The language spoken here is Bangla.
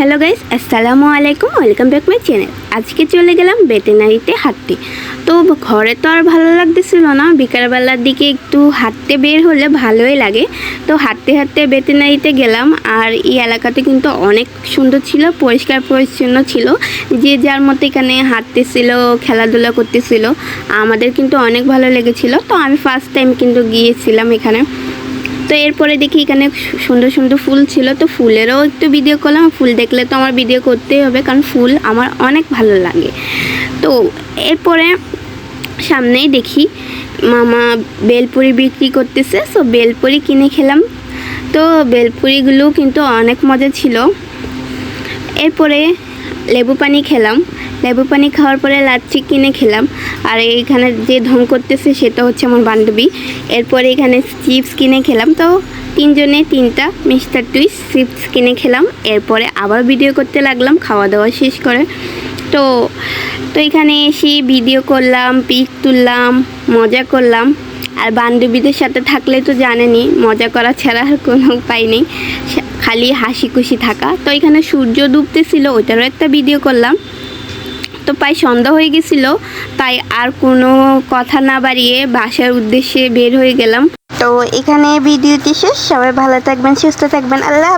হ্যালো গাইস, আসসালামু আলাইকুম, ওয়েলকাম ব্যাক মাই চ্যানেল। আজকে চলে গেলাম ভেটেনারিতে হাঁটতে। তো ঘরে তো আর ভালো লাগতেছিল না, বিকালবেলার দিকে একটু হাঁটতে বের হলে ভালোই লাগে। তো হাঁটতে হাঁটতে ভেটেনারিতে গেলাম, আর এই এলাকাতে কিন্তু অনেক সুন্দর ছিল, পরিষ্কার পরিচ্ছন্ন ছিল। যে যার মতো এখানে হাঁটতেছিল, খেলাধুলা করতেছিল, আমাদের কিন্তু অনেক ভালো লেগেছিল। তো আমি ফার্স্ট টাইম কিন্তু গিয়েছিলাম এখানে। তো এরপরে দেখি এখানে সুন্দর সুন্দর ফুল ছিল, তো ফুলেরও একটু ভিডিও করলাম। ফুল দেখলে তো আমার ভিডিও করতেই হবে, কারণ ফুল আমার অনেক ভালো লাগে। তো এরপরে সামনেই দেখি মামা বেলপুরি বিক্রি করতেছে সো বেলপুরি কিনে খেলাম। তো বেলপুরিগুলো কিন্তু অনেক মজা ছিল। এরপরে লেবু পানি খেলাম। লেবু পানি খাওয়ার পরে লাচ্ছি কিনে খেলাম। আর এইখানে যে ঢং করতেছে সেটা হচ্ছে আমার বান্ধবী। এরপরে এখানে চিপস কিনে খেলাম। তো তিনজনে তিনটা মিস্টার টুইস চিপস কিনে খেলাম। এরপরে আবার ভিডিও করতে লাগলাম, খাওয়া দাওয়া শেষ করে। তো তো এখানে এসে ভিডিও করলাম, পিক তুললাম, মজা করলাম। আর বান্ধবীদের সাথে থাকলে তো জানেনি মজা করা ছাড়া আর কোনো উপায় নেই। খালি হাসি খুশি থাকা। তো এখানে সূর্য ডুবতেছিল, ওইটারও একটা ভিডিও করলাম। তো প্রায় সন্ধ্যা হয়ে গেছিল, তাই আর কোনো কথা না বাড়িয়ে বাসার উদ্দেশ্যে বের হয়ে গেলাম। তো এখানে ভিডিওটি শেষ। সবাই ভালো থাকবেন, সুস্থ থাকবেন। আল্লাহ।